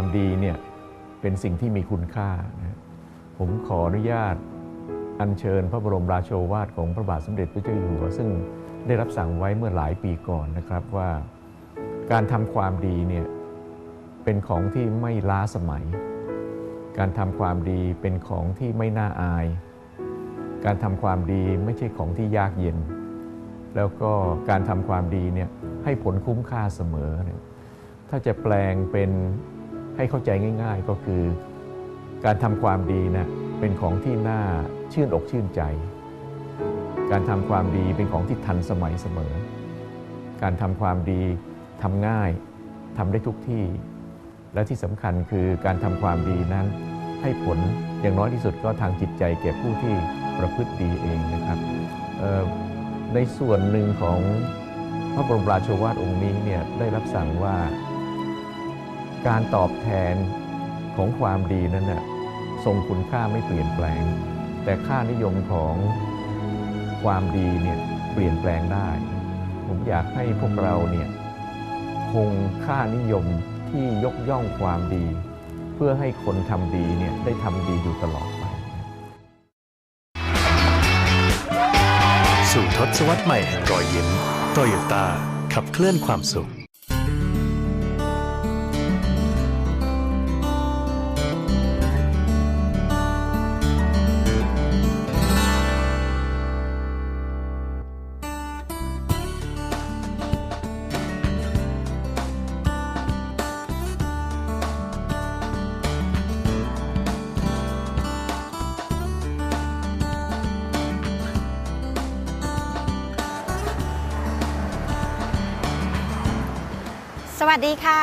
ความดีเนี่ยเป็นสิ่งที่มีคุณค่านะผมขออนุญาตอัญเชิญพระบรมราโชวาทของพระบาทสมเด็จพระเจ้าอยู่หัวซึ่งได้รับสั่งไว้เมื่อหลายปีก่อนนะครับว่าการทำความดีเนี่ยเป็นของที่ไม่ล้าสมัย การทำความดีเป็นของที่ไม่น่าอาย การทำความดีไม่ใช่ของที่ยากเย็น แล้วก็การทำความดีเนี่ยให้ผลคุ้มค่าเสมอ ถ้าจะแปลงเป็น ให้เข้าใจง่าย ๆ ก็คือการทำความดีนะเป็นของที่น่าชื่นอกชื่นใจ การทำความดีเป็นของที่ทันสมัยเสมอ การทำความดีทำง่ายทำได้ทุกที่ และที่สำคัญคือการทำความดีนั้น ให้ผลอย่างน้อยที่สุดก็ทางจิตใจแก่ผู้ที่ประพฤติดีเองนะครับในส่วนหนึ่งของพระบรมราชวาทองค์นี้เนี่ยได้รับสั่งว่า การตอบแทนของความดีนั้นน่ะทรงคุณค่าไม่เปลี่ยนแปลง แต่ค่านิยมของความดีเนี่ยเปลี่ยนแปลงได้ ผมอยากให้พวกเราเนี่ยคงค่านิยมที่ยกย่องความดี เพื่อให้คนทำดีเนี่ยได้ทำดีอยู่ตลอดไป สู่ทศวรรษใหม่แห่งรอยยิ้มโตโยต้าขับเคลื่อนความสุข วัสดีค่ะ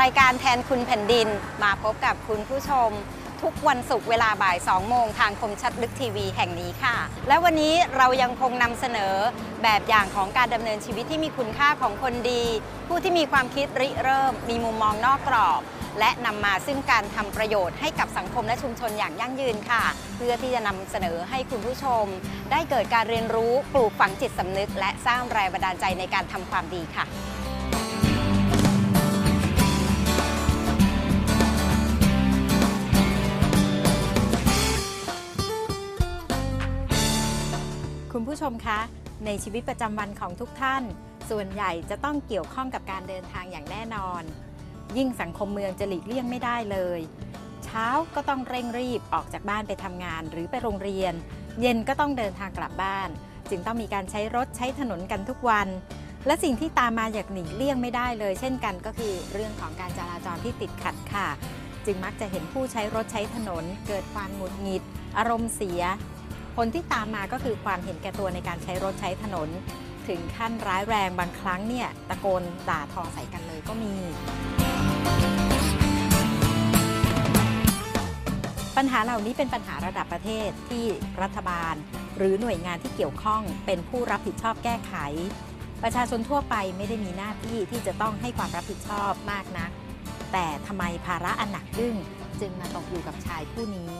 รายการแทนคุณแผ่นดิน มาพบกับคุณผู้ชม ทุกวันศุกร์เวลาบ่าย 2 โมงทางคมชัดลึกทีวีแห่งนี้ค่ะ และวันนี้เรายังคงนำเสนอแบบอย่างของการดำเนินชีวิตที่มีคุณค่าของคนดี ผู้ที่มีความคิดริเริ่ม มีมุมมองนอกกรอบ และนำมาซึ่งการทำประโยชน์ให้กับสังคมและชุมชนอย่างยั่งยืนค่ะ เพื่อที่จะนำเสนอให้คุณผู้ชม ได้เกิดการเรียนรู้ปลูกฝังจิตสำนึก และสร้างแรงบันดาลใจในการทำความดีค่ะ ผู้ชมคะ ในชีวิตประจำวันของทุกท่าน ส่วนใหญ่จะต้องเกี่ยวข้องกับการเดินทางอย่างแน่นอน ยิ่งสังคมเมืองจะหลีกเลี่ยงไม่ได้เลย เช้าก็ต้องเร่งรีบออกจากบ้านไปทำงานหรือไปโรงเรียน เย็นก็ต้องเดินทางกลับบ้าน จึงต้องมีการใช้รถใช้ถนนกันทุกวัน และสิ่งที่ตามมาอย่างหนีเลี่ยงไม่ได้เลย เช่นกันก็คือเรื่องของการจราจรที่ติดขัดค่ะ จึงมักจะเห็นผู้ใช้รถใช้ถนน เกิดความหงุดหงิด อารมณ์เสีย ผลที่ตามมาก็คือความเห็นแก่ตัวในการใช้รถใช้ถนน ถึงขั้นร้ายแรงบางครั้งเนี่ยตะโกนด่าทอใส่กันเลยก็มี ปัญหาเหล่านี้เป็นปัญหาระดับประเทศที่รัฐบาล หรือหน่วยงานที่เกี่ยวข้องเป็นผู้รับผิดชอบแก้ไข ประชาชนทั่วไปไม่ได้มีหน้าที่ที่จะต้องให้ความรับผิดชอบมากนัก แต่ทำไมภาระอันหนักอึ้งจึงมาตกอยู่กับชายผู้นี้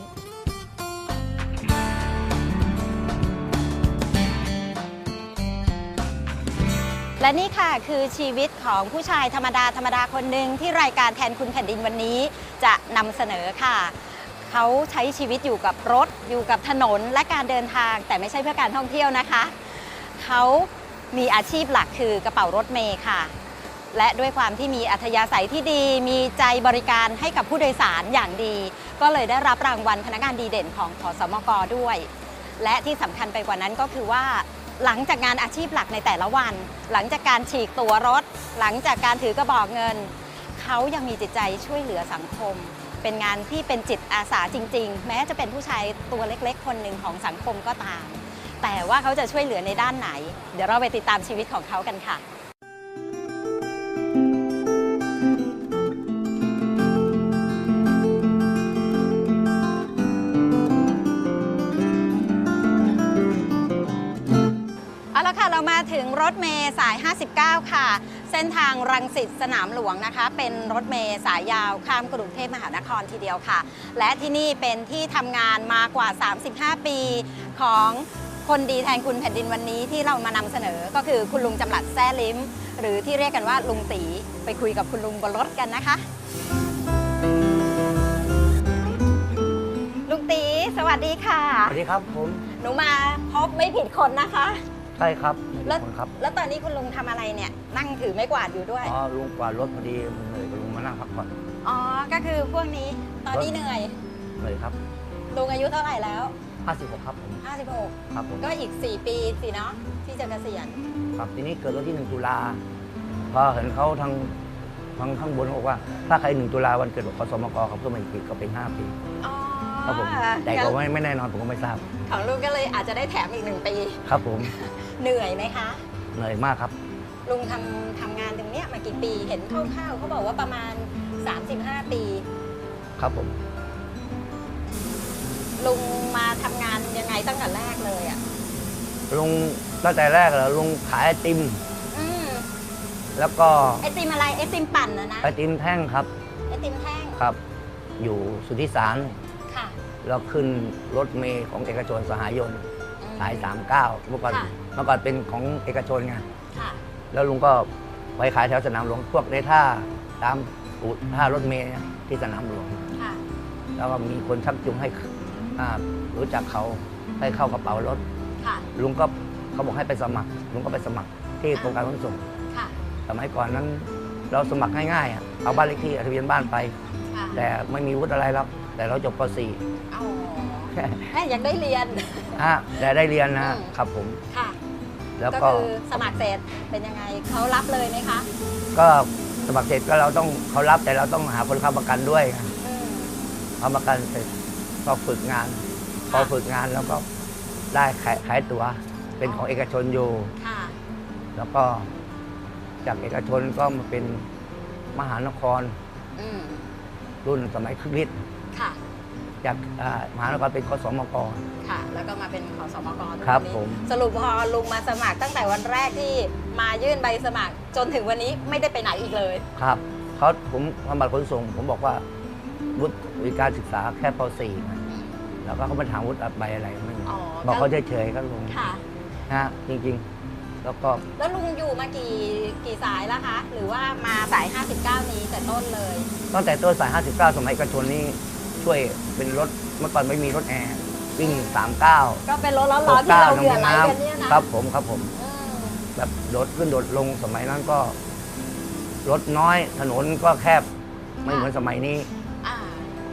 และนี่ค่ะคือชีวิตของผู้ชายธรรมดาธรรมดาคนหนึ่งที่รายการแทนคุณแผ่นดินวันนี้จะนำเสนอค่ะ เขาใช้ชีวิตอยู่กับรถ อยู่กับถนนและการเดินทาง แต่ไม่ใช่เพื่อการท่องเที่ยวนะคะ เขามีอาชีพหลักคือกระเป๋ารถเมย์ค่ะ และด้วยความที่มีอัธยาศัยที่ดี มีใจบริการให้กับผู้โดยสารอย่างดี ก็เลยได้รับรางวัลพนักงานดีเด่นของขอสมกด้วย และที่สำคัญไปกว่านั้นก็คือว่า หลังจากงานอาชีพหลักในแต่ละวัน หลังจากการฉีกตัวรถ หลังจากการถือกระบอกเงิน เขายังมีจิตใจช่วยเหลือสังคม เป็นงานที่เป็นจิตอาสาจริง ๆ แม้จะเป็นผู้ชายตัวเล็กๆ คนหนึ่งของสังคมก็ตาม แต่ว่าเขาจะช่วยเหลือในด้านไหน เดี๋ยวเราไปติดตามชีวิตของเขากันค่ะ ถึงรถเมย์สาย 59 ค่ะ เส้นทางรังสิตสนามหลวงนะคะ เป็นรถเมย์สายยาวข้ามกรุงเทพมหานครทีเดียวค่ะ และที่นี่เป็นที่ทำงานมากว่า 35 ปีของคนดีแทนคุณแผ่นดินวันนี้ที่เรามานำเสนอก็คือคุณลุงจำหลัดแซ่ลิ้ม หรือที่เรียกกันว่าลุงตีไปคุยกับคุณลุงบนรถกันนะคะ ลุงตีสวัสดีค่ะ สวัสดีครับผม หนูมาพบไม่ผิดคนนะคะ ใช่ครับ แล้วคนครับแล้วตอนนี้คุณลุงทำอะไรเนี่ย นั่งถือไม้กวาดอยู่ด้วย อ๋อลุงกวาดรถพอดีเหนื่อยก็ลุงมานั่งพักผ่อนอ๋อ ก็คือพวกนี้ ตอนนี้เหนื่อย เหนื่อยครับลุงอายุเท่าไหร่แล้ว 56ครับผม56 ครับผมก็อีก 4 ปีสิเนาะที่จะเกษียณ ครับทีนี้เกิดวันที่ 1 ตุลาพอเห็นเขาทางทางข้างบนเขาบอกว่า ถ้าใคร 1 ตุลาวันเกิดของคสมกเขาเพิ่มมาอีกปีก็เป็น 5 ปี อ๋อครับผม แต่ก็ไม่ไม่แน่นอนผมก็ไม่ทราบ ของลุงก็เลยอาจจะได้แถมอีกหนึ่งปี ครับผม เหนื่อยไหมคะ เหนื่อยมากครับ ลุงทำทำงานตรงเนี้ยมากี่ปีเห็นคร่าวๆเขาบอกว่าประมาณ 35 ปี ครับผม ลุงมาทำงานยังไงตั้งแต่แรกเลยอะลุงตั้งแต่แรกเหรอลุงขายไอติม อืมแล้วก็ไอติมอะไรไอติมปั่นนะนะไอติมแท่งครับ ไอติมแท่งครับ อยู่สุทธิสารค่ะ แล้วขึ้นรถเมย์ของเอกชนสหายนอืม สาย 39 เมื่อก่อน ค่ะเมื่อก่อนเป็นของเอกชนไงค่ะแล้วลุงก็ไปขายแถวสนามหลวงพวกในท่าตามอู่ท่ารถเมล์เนี่ยที่สนามหลวง ค่ะแล้วก็มีคนชักจูงให้อ่ารู้จักเขาให้เข้ากระเป๋ารถ ค่ะลุงก็เขาบอกให้ไปสมัคร ลุงก็ไปสมัครที่กรมการขนส่ง ค่ะสมัยก่อนนั้น เราสมัครง่ายๆอะเอาบ้านเลขที่ทะเบียนบ้านไป ค่ะแต่ไม่มีวุฒิอะไรหรอกแต่เราจบป .4 อ๋อแม่ยังได้เรียน ฮะแต่ได้เรียนนะอืม ครับผม ค่ะ แล้วก็ก็คือสมัครเสร็จเป็นยังไงเขารับเลยไหมคะก็สมัครเสร็จก็เราต้องเขารับแต่เราต้องหาคนค้ำประกันด้วยไงอืม ค้ำประกันเสร็จก็ฝึกงาน พอฝึกงานแล้วก็ได้ขายขายตั๋วเป็นของเอกชนอยู่ ค่ะ แล้วก็จากเอกชนก็มาเป็นมหานครอืมรุ่นสมัยครึ่งฤทธิ์ค่ะ จากอ่ามหานครเป็นคสมก ค่ะ แล้วก็มาเป็นขอสมกตงครับนี้ผมสรุปพอลุงมาสมัครตั้งแต่วันแรกที่มายื่นใบสมัครจนถึงวันนี้ไม่ได้ไปไหนอีกเลย ครับเขาผมทำบัตรขนส่ง ผมบอกว่าวุฒิการศึกษาแค่ป .4 นะแล้วก็เขามาถามวุฒิใบอะไรไม่มีอ๋อบอกก็เขาเฉยๆก็ลงค่ะ นะฮะจริงๆ แล้วก็แล้วลุงอยู่มากี่กี่สายแล้วคะ หรือว่ามาสาย 59 นี้แต่ต้นเลย ตั้งแต่ต้นสาย 59 สมัยเอกชนนี่ ช่วยเป็นรถเมื่อก่อนไม่มีรถแอร์วิ่ง39ก็เป็นรถร้อนๆที่เราเหงื่อไหลกันเนี่ยนะ ครับผมครับผมอืมแบบโดดขึ้นโดดลงสมัยนั้นก็รถน้อยถนนก็แคบไม่เหมือนสมัยนี้อ่า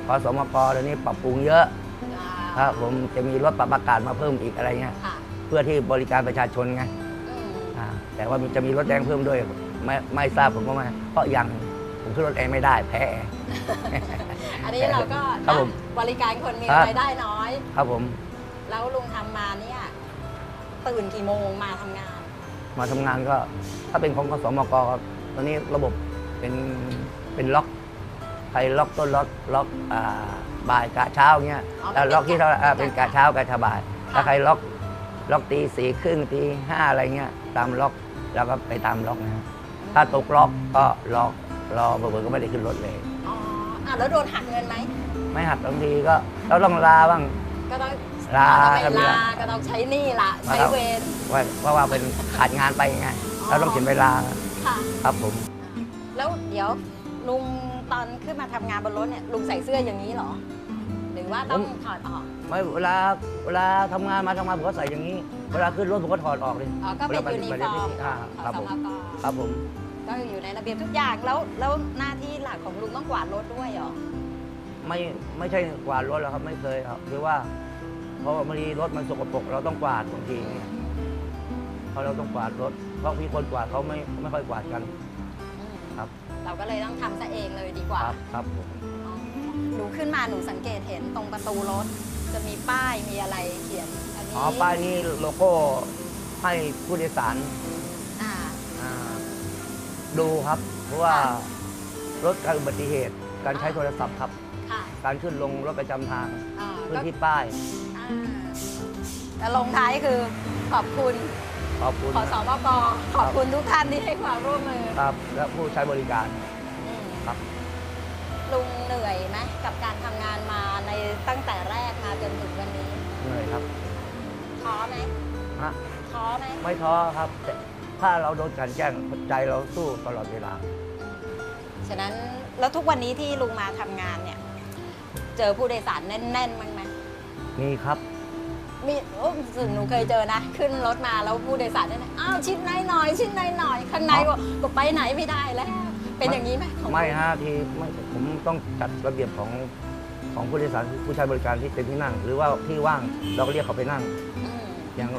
พอสมกเดี๋ยวนี้ปรับปรุงเยอะอ่าครับผมจะมีรถปรับอากาศมาเพิ่มอีกอะไรเงี้ยค่ะเพื่อที่บริการประชาชนไงอืมอ่าแต่ว่ามีจะมีรถแดงเพิ่มด้วย ไม่ไม่ทราบผมก็ไม่เพราะยังผมขึ้นรถแอร์ไม่ได้แพ้แอร์อันนี้เราก็ครับผมบริการคนมีครับรายได้น้อย ครับผม แล้วลุงทำมาเนี่ยตื่นกี่โมงมาทำงาน มาทำงานก็ ถ้าเป็นของกสมกครับตอนนี้ระบบเป็นเป็นล็อกใครล็อกต้นล็อกล็อกอ่าบ่ายกะเช้าเงี้ยอ๋อแล้วล็อกที่เท่าไหร่อ่าเป็นกะเช้ากะชาบ่ายค่ะถ้าใครล็อกล็อกตีสี่ครึ่งตีห้าอะไรเงี้ยตามล็อกแล้วก็ไปตามล็อกนะฮะถ้าตกล็อกก็ล็อกรอเบอร์ก็ไม่ได้ขึ้นรถเลย อ๋ออะแล้วโดนหักเงินไหมไม่หักบางทีก็เราต้องลาบ้าง ก็ต้องลาก็ไม่ครับเนี่ยลาก็ต้องใช้หนี้ละใช้ครับเวรว่าเพราะว่าเป็นขาดงานไปไงเราต้องเขียนเวลาค่ะครับผม แล้วเดี๋ยวลุงตอนขึ้นมาทำงานบนรถเนี่ยลุงใส่เสื้ออย่างนี้เหรอ หรือว่าต้องถอดออก ไม่เวลาเวลาทำงานมาทำงานผมก็ใส่อย่างนี้ เวลาขึ้นรถผมก็ถอดออกเลยอ๋อก็เป็นวลายูนิปฟฏิอบัร์มติหน้าที่ขคอรับสผมมกครับผม ก็อยู่ในระเบียบทุกอย่างแล้วแล้วหน้าที่หลักของลุงต้องกวาดรถด้วยเหรอไม่ไม่ใช่กวาดรถแล้วครับไม่เคยครับคือว่า เพราะว่าบางทีรถมันสกปรกเราต้องกวาดบางทีเนี่ยเพราะเราต้องกวาดรถเพราะพี่คนกวาดเขาไม่ไม่ค่อยกวาดกัน อืมครับ เราก็เลยต้องทำซะเองเลยดีกว่าครับครับผมอ๋อหนูขึ้นมาหนูสังเกตเห็นตรงประตูรถ จะมีป้ายมีอะไรเขียนอันนี้อ๋อป้ายนี้โลโก้ให้ผู้โดยสารอ่าอ่า ดูครับ เพราะว่าค่ะ ลดการอุบัติเหตุ การใช้อ่าโทรศัพท์ครับ ค่ะการขึ้นลงรถประจำทางอ่าพื้นก็ที่ป้ายอ่าแล้วลงท้ายคือขอบคุณขอบคุณขอสมกขอบคุณทุกท่านที่ให้ความร่วมมือครับและผู้ใช้บริการ อืมครับ ลุงเหนื่อยไหมกับการทำงานมาในตั้งแต่แรกมาจนถึงวันนี้เหนื่อยครับท้อไหมฮะท้อไหมไม่ท้อครับแต่ ถ้าเราโดนกลันแกล้งใจเราสู้ตลอดเวลา ฉะนั้นแล้วทุกวันนี้ที่ลุงมาทำงานเนี่ย เจอผู้โดยสารแน่นๆมั้งไหมมีครับมีโอ้สึกหนูเคยเจอนะ ขึ้นรถมาแล้วผู้โดยสารเนี่ยอ้าวชิ้นไหนหน่อยชิ้นไหนหน่อยข้างในบอกก็ไปไหนไม่ได้แล้ว เป็นอย่างนี้ไหมของไม่ฮะทีไม่ผมต้องจัดระเบียบของของผู้โดยสารผู้ใช้บริการที่เป็นที่นั่ง หรือว่าที่ว่างเราก็เรียกเขาไปนั่ง อืมอย่าง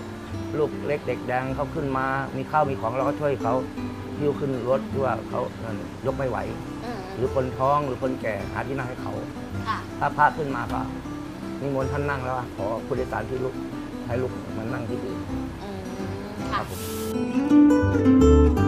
ลูกเล็กเด็กแดงเขาขึ้นมา มีข้าวมีของเราก็ช่วยเขายิ้วขึ้นรถที่ว่าเขาเอ่อยกไม่ไหว อืมหรือคนท้องหรือคนแก่หาที่นั่งให้เขา ค่ะถ้าพระขึ้นมาก็นิมนต์ท่านนั่งแล้วอะขอผู้โดยสารที่ลุกให้ลุกมานั่งที่อื่น อืมคค่ะ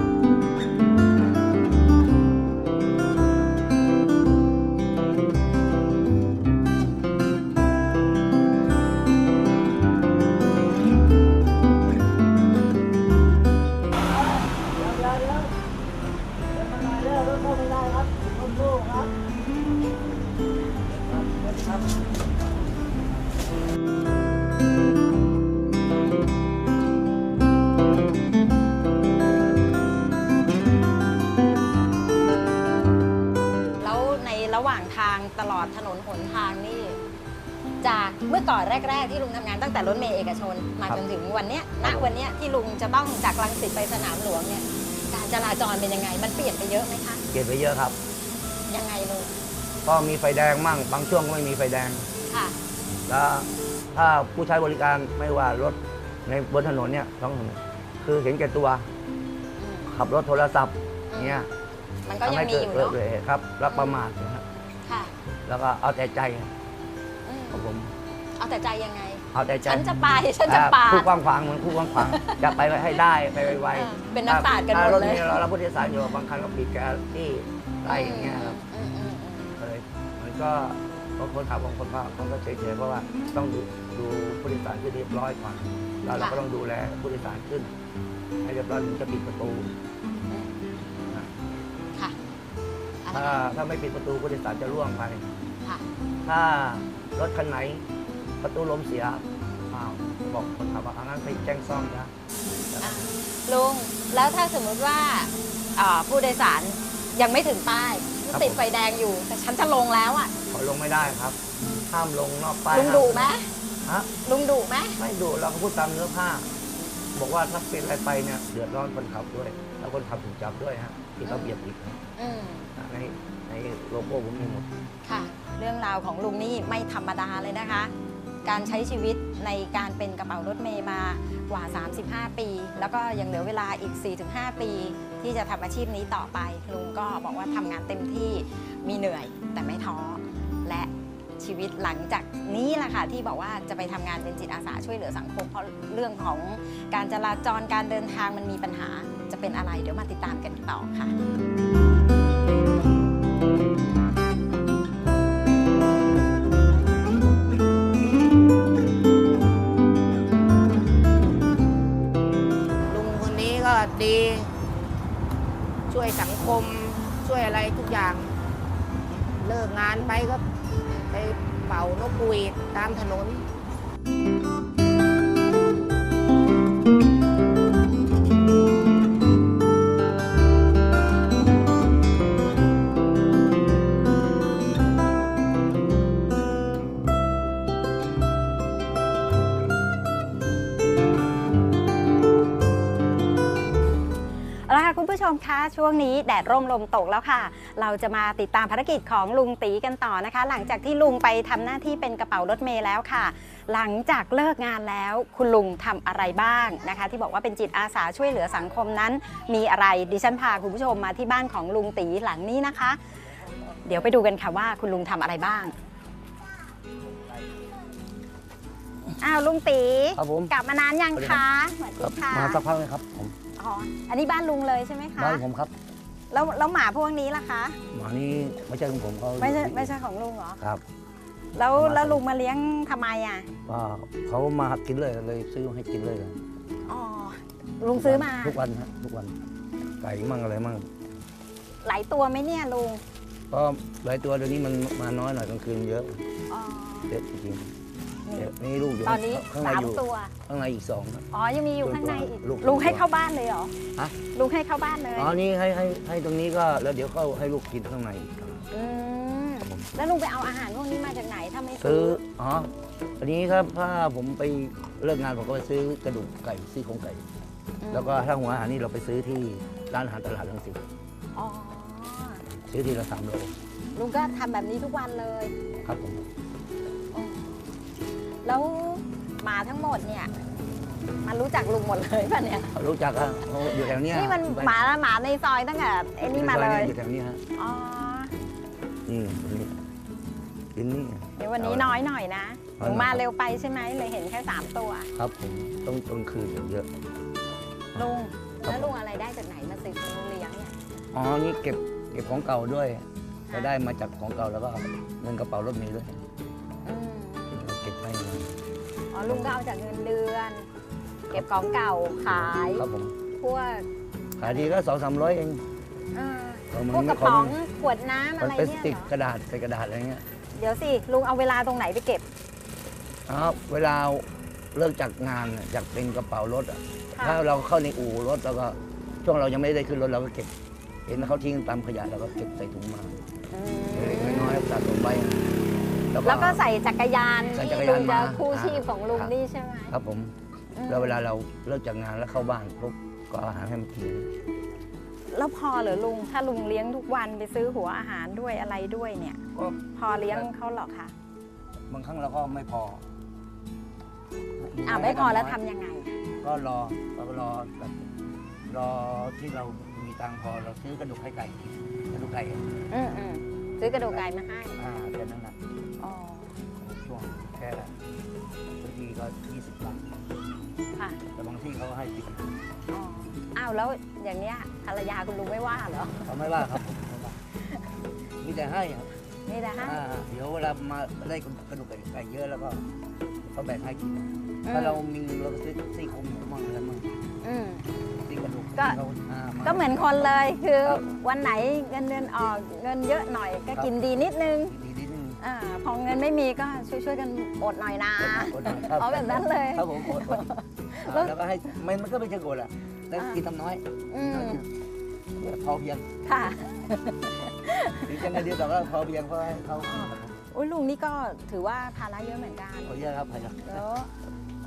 แต่รถเมล์เอกชน มาจนถึงวันเนี้ยณวันเนี้ยที่ลุงจะต้องจากรังสิตไปสนามหลวงเนี่ยการจราจรเป็นยังไง มันเปลี่ยนไปเยอะไหมคะ เปลี่ยนไปเยอะครับ ยังไงลุงก็มีไฟแดงมั่ง บางช่วงก็ไม่มีไฟแดง ค่ะ แล้วถ้าผู้ใช้บริการไม่ว่ารถในบนถนนเนี่ยต้องคือเห็นแก่ตัวอืมขับรถโทรศัพท์เนี่ยมันก็ทำยังให้มีเกิดอยู่เกิดเนาะเหตุครับรับประมาทนะครับค่ะ แล้วก็เอาแต่ใจอืมครับผม เอาแต่ใจยังไง เอาแต่ใจฉันจะไปฉันจะปาผู้ดกว้างขวางเหมือนผู้กว้างขวางจะไปให้ได้ไปไวเออๆเป็นนักปราชญ์กันหมดถ้ารถเลยนี้เราเราผู้โดยสารอยู่บางคันก็ปิดแกสที่ไล่อย่างเงี้ยครับ อืมอืมอืม เลยมันก็บางคนขับบางคนก็เขาก็เฉยๆเพราะว่าต้องดูดูผู้โดยสารที่เรียบร้อยก่อนแล้วเราก็ต้องดูแลผู้โดยสารขึ้น ให้เรียบร้อยถึงจะปิดประตูอืมนะค่ะอะไรถ้าถ้าไม่ปิดประตูผู้โดยสารจะร่วงไป ค่ะ ถ้ารถคันไหน ประตูลมเสียอ้าวบอกคนขับว่าเอางั้นไปแจ้งซ่อมนะอะลุง แล้วถ้าสมมุติว่าอ่าผู้โดยสารยังไม่ถึงป้ายติดไฟแดงอยู่ แต่ฉันจะลงแล้วอะขอลงไม่ได้ครับ ห้ามลงนอกป้ายลุงดุไหมฮะลุงดุไหมไม่ดุเราก็พูดตามเนื้อผ้า บอกว่าถ้าเป็นอะไรไปเนี่ยเดือดร้อนคนขับด้วย แล้วคนขับถูกจับด้วยฮะที่ระเบียบอีกนะอืมในในโลโก้ผมมีหมดค่ะ เรื่องราวของลุงนี่ไม่ธรรมดาเลยนะคะ การใช้ชีวิตในการเป็นกระเป๋ารถเมย์มากว่า 35 ปี แล้วก็ยังเหลือเวลาอีก 4-5 ปี ที่จะทำอาชีพนี้ต่อไปลุงก็บอกว่าทำงานเต็มที่มีเหนื่อยแต่ไม่ท้อและชีวิตหลังจากนี้แหละค่ะที่บอกว่าจะไปทำงานเป็นจิตอาสาช่วยเหลือสังคม เพราะเรื่องของการจราจรการเดินทางมันมีปัญหาจะเป็นอะไร เดี๋ยวมาติดตามกันต่อค่ะ วยสังคมช่วยอะไรทุกอย่าง เลิกงานไปก็ไปเป่านกหวีดตามถนนเอ ค่ะคุณผู้ชมคะช่วงนี้แดดร่มลมตกแล้วค่ะ เราจะมาติดตามภารกิจของลุงตีกันต่อนะคะ หลังจากที่ลุงไปทำหน้าที่เป็นกระเป๋ารถเมล์แล้วค่ะ หลังจากเลิกงานแล้วคุณลุงทำอะไรบ้างนะคะ ที่บอกว่าเป็นจิตอาสาช่วยเหลือสังคมนั้น มีอะไรดิฉันพาคุณผู้ชมมาที่บ้านของลุงตีหลังนี้นะคะ เดี๋ยวไปดูกันค่ะว่าคุณลุงทำอะไรบ้างอ้าวลุงตีครับผม กลับมานานยังคะสวัสดีค่ะมาสักพักเลยครับผม อ๋ออันนี้บ้านลุงเลยใช่ไหมคะบ้านผมครับ แล้วแล้วหมาพวกนี้ล่ะคะหมานี่ไม่ใช่ของผมเขาไม่ใช่ไม่ใช่ของลุงเหรอครับแล้วหมาแล้วลุงมาเลี้ยงทำไมอะก็เขามาหัดกินเลยเลยซื้อให้กินเลยอ๋อลุงซื้อมาทุกวันฮะทุกวันไก่มั่งอะไรมั่งหลายตัวไหมเนี่ยลุงก็หลายตัวเดี๋ยวนี้มันมาน้อยหน่อยกลางคืนเยอะอ๋อเยอะจริงๆ นี่เยอะนี่ลูกอยู่ตอนนี้ข้างในสามอยู่ตัว ข้างในอีกสองครับ อ๋อ ยังมีอยู่ข้างในอีก ลูกลุงให้ตัวเข้าบ้านเลยเหรอฮะ ลุงให้เข้าบ้านเลย อ๋อนี่ให้ให้ให้ตรงนี้ก็แล้วเดี๋ยวเข้าให้ลูกกินข้างในอีกครับอืมครับผมแล้วลุงไปเอาอาหารพวกนี้มาจากไหนทถ้าไม่ซื้ซื้ออ อ๋ออันนี้ครับถ้าผมไปเลิกงานผมก็ไปซื้อกระดูกไก่ซี่โครงไก่ มแล้วก็ถ้าหัวอาหารนี่เราไปซื้อที่ร้านอาหารตลาดลังสิตอ๋อ ซื้อทีละสามโลลุงก็ทำแบบนี้ทุกวันเลย ครับผมอ๋อ แล้วหมาทั้งหมดเนี่ย มันรู้จักลุงหมดเลยป่ะเนี่ยรู้จักครับเขาอยู่แถวเนี้ยนี่มันหมาหมาในซอยตั้งแต่ไอ้นี่มาเลยอยู่แถวนี้ฮะอ๋อนี่นี่กินนี่เดี๋ยววันนี้น้อยหน่อยนะหน้อยนูหน่อยมาเร็วไปใช่ไหมเลยเห็นแค่สามตัว ครับผมต้องกลางคืนเยอะลุงครับแล้วลุงอะไรได้จากไหนมาซื้อลุงเลี้ยงเนี่ยอ๋อนี่เก็บเก็บของเก่าด้วยไปได้มาจากของเก่าแล้วก็เงินกระเป๋ารถเมล์ด้วยอืมเก็บไว้ อ๋อลุงก็เอาจากเงินเดือน เก็บของเก่าขายครับผมพวกขายดีก็สองสามร้อยเองเอ่อของพวกกระป๋องขวดน้ำมัอะนไรพลาสเนี่ยติกเหรอกระดาษใส่กระดาษอะไรเงี้ยเดี๋ยวสิลุงเอาเวลาตรงไหนไปเก็บอ๋อเวลาเลิกจากงานน่ะจากเป็นกระเป๋ารถอะค่ะถ้าเราเข้าในอู่รถแล้วก็ช่วงเรายังไม่ได้ขึ้นรถเราก็เก็บ เห็นเขาทิ้งตามขยะเราก็เก็บใส่ถุงมาอืมเล็กๆน้อยๆสะสมไว้แล้วก็ใส่จักรยานใส่จัที่กรลุยานงจะมาคู่ชีพของลุงครับนี่ใช่ไหมครับผม อืมแล้วเวลาเราเลิกจากงานแล้วเข้าบ้านปุ๊บก็เอาอาหารให้มันกินแล้วพอเหรอลุงถ้าลุงเลี้ยงทุกวันไปซื้อหัวอาหารด้วยอะไรด้วยเนี่ย ก็พอเลี้ยงเขาหรอคะบางครั้งเราก็ไม่พออ่าไม่พอแล้วทำยังไง ก็รอเราก็รอแบบรอที่เรามีตังค์พอเราซื้อกระดูกไข่ไก่กระดูกไก่อืมอืมซื้อกระดูกไก่มาให้ อ่าแค่นั้นนะอ๋อช่วงแค่บางทีก็ยี่สิบบาทค่ะแต่บางที่เขาให้สิบอ๋ออ้าวแล้วอย่างเนี้ยภรรยาคุณลุงไม่ว่าเหรอเขาไม่ว่าครับผมไม่ว่ามีแต่ให้ครับนี่นะฮะอ่าเดี๋ยวเวลามาได้กระดูกไก่เยอะแล้วก็เขาแบ่งให้กิน ถ้าเรามีเงินเราก็ซื้อซี่โครงหมูมั่งอะไรมั่งอืม ซี่กระดูกก็ที่เขาาาก็เหมือนคนเลยคือครับ วันไหนเงินเดือนออกเงินเยอะหน่อยก็กินดีนิดนึง ดีนิดนึง อ่าพอเงินไม่มีก็ช่วยช่วยๆกันอดหน่อยนะอดหน่อยครับเอาแบบนั้นเลย ครับผมอดอดอ่าแล้วก็ให้มันมันก็ไม่ใช่โกรธอะแล้วอ่า กิกินทำน้อยอืมพอเพียงค่ะถึงจะเงินเดือนแต่ว่าพอเพียงเพราะให้เขาอุ้ยลุงนี่ก็ถือว่าภาระเยอะเหมือนกันเขาเยอะครับใครครับแล้ว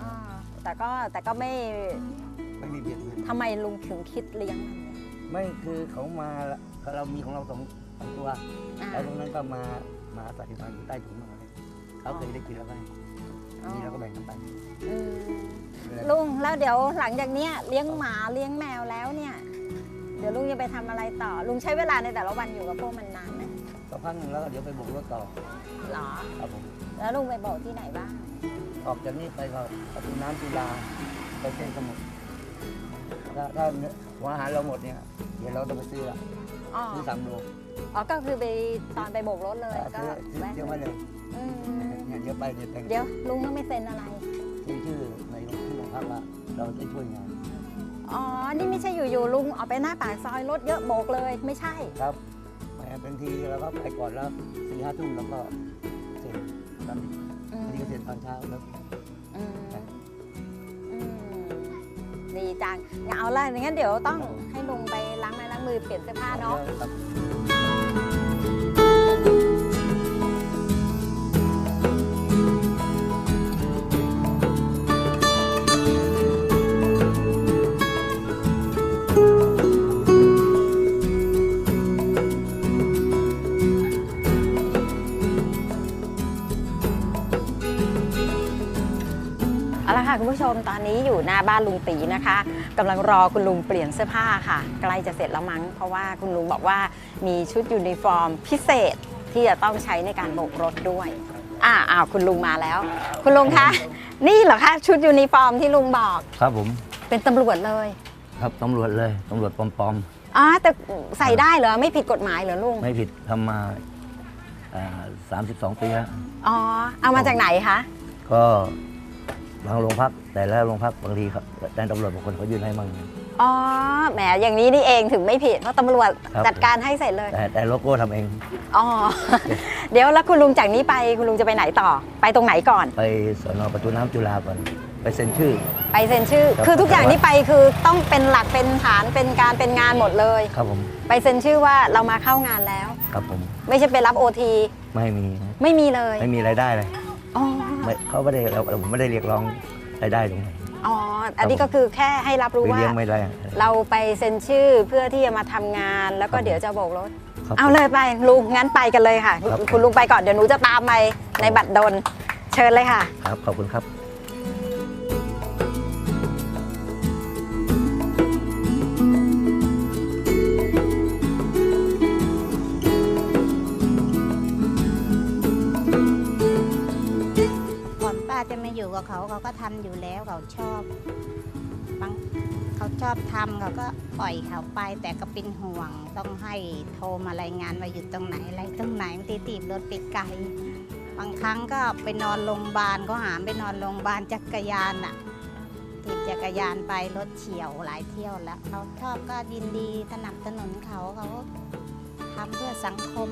อ่าแต่ก็แต่ก็ไม่ไม่มีเบียดเบียนทำไมลุงถึงคิดเลี้ยงมันเนี่ยไม่คือเขามาละเรามีของเราสองสองตัว อ่าแล้วตรงนั้นก็มา มาใส่มาอยู่ใต้ถุงมาเขาเคยได้กินแล้วก็ให้อ๋อนี่เราก็แบ่งกันไปอืมลุงแล้วเดี๋ยวหลังจากเนี้ยเลี้ยงหมาเลี้ยงแมวแล้วเนี่ย เดี๋ยวลุงจะไปทำอะไรต่อ ลุงใช้เวลาในแต่ละวันอยู่กับพวกมันนานไหมสักพักหนึ่งแล้วก็เดี๋ยวไปโบกรถต่อหรอ ครับผมแล้วลุงไปบอกที่ไหนบ้าง ออกจากนี้ไปก็ประตูน้ำจุฬาไปเส้นสมุทรถ้าถ้าหัวอาหารเราหมดเนี่ยเดี๋ยวเราต้องไปซื้อละอ๋อ ซื้อสามโล อ๋อก็คือไปตอนไปโบกรถเลยอ่าก็ซื้อซื้อแวะเดี๋ยวมาเลยอืมเนี่ยเดี๋ยวไปเดี๋ยวแต่งเดี๋ยวลุงต้องไม่เซ็นอะไร ชื่อชื่อในโรงที่โรงพักว่าเราได้ช่วยงานอ๋อ นี่ไม่ใช่อยู่ๆลุงออกไปหน้าปากซอยรถเยอะโบกเลยไม่ใช่ ครับแหมเป็นทีเราก็ไปก่อนแล้วสี่ห้าทุ่มแล้วก็เสร็จตอนอืมทีก็เสร็จตอนเช้าแล้วอืมอืมดีจังงั้นเอาละงั้นเดี๋ยวต้องให้ลุงไปล้างไม้ล้างมือเปลี่ยนเสื้อผ้าเนาะ ครับ มตอนนี้อยู่หน้าบ้านลุงตีนะคะกำลังรอคุณลุงเปลี่ยนเสื้อผ้าค่ะ ใกล้จะเสร็จแล้วมั้ง เพราะว่าคุณลุงบอกว่ามีชุดยูนิฟอร์ม พิเศษที่จะต้องใช้ในการโบกรถด้วยอ่าอ้าวคุณลุงมาแล้ว คุณลุงคะนี่เหรอคะชุดยูนิฟอร์มที่ลุงบอก ครับผมเป็นตำรวจเลย ครับตำรวจเลยตำรวจปลอมอ๋อแต่ใส่ได้เหรอไม่ผิดกฎหมายเหรอลุงๆ ไม่ผิดทำมาสามสิบสองปีแล้วอ๋อเอามาจากไหนคะก็ บางโรงพักแต่ละโรงพักบางทีครับแต่ตำรวจบางคนเขายื่นให้มั่ง อ๋อ แหม อย่างนี้นี่เองถึงไม่ผิด เพราะตำรวจครับ จัดการให้เสร็จเลย แต่แต่โลโก้ทำเองอ๋อ เดี๋ยวแล้วคุณลุงจากนี้ไปคุณลุงจะไปไหนต่อ ไปตรงไหนก่อน ไปสอนอประตูน้ำจุฬาก่อนไปเซ็นชื่อ ไปเซ็นชื่อ ครับ คือทุกอย่างที่ไปคือต้องเป็นหลักเป็นฐานเป็นการเป็นงานหมดเลย ครับผมไปเซ็นชื่อว่าเรามาเข้างานแล้ว ครับผมไม่ใช่ไปรับโอทีไม่มีนะไม่มีเลย ไม่มีรายได้เลย อ๋อ ไม่เขาไม่ได้เราผมไม่ได้เรียกร้องรายได้ตรงไหนอ๋อ อันนี้ก็คือแค่ให้รับรู้ไปว่า เลี้ยงไม่ได้ เราไปเซ็นชื่อเพื่อที่จะมาทำงานแล้วก็ครับ เดี๋ยวจะโบกรถ ครับ เอาเลยไปลุงงั้นไปกันเลยค่ะ ครับ คุณลุงไปก่อนเดี๋ยวหนูจะตามไปในบัตรดลเชิญเลยค่ะ ครับขอบคุณครับ จะมาอยู่กับเขาเขาก็ทำอยู่แล้วเขาชอบบางเขาชอบทำเขาก็ปล่อยเขาไป แต่ก็เป็นห่วงต้องให้โทรมารายงานว่าอยู่ตรงไหนอะไรตรงไหนบางทีตีบรถไปไกลบางครั้งก็ไปนอนโรงพยาบาลก็หามไปนอนโรงพยาบาลจักรยานอะถีบจักรยานไปรถเฉียวหลายเที่ยวแล้วเขาชอบก็ยินดีสนับสนุนเขาเขาทำเพื่อสังคม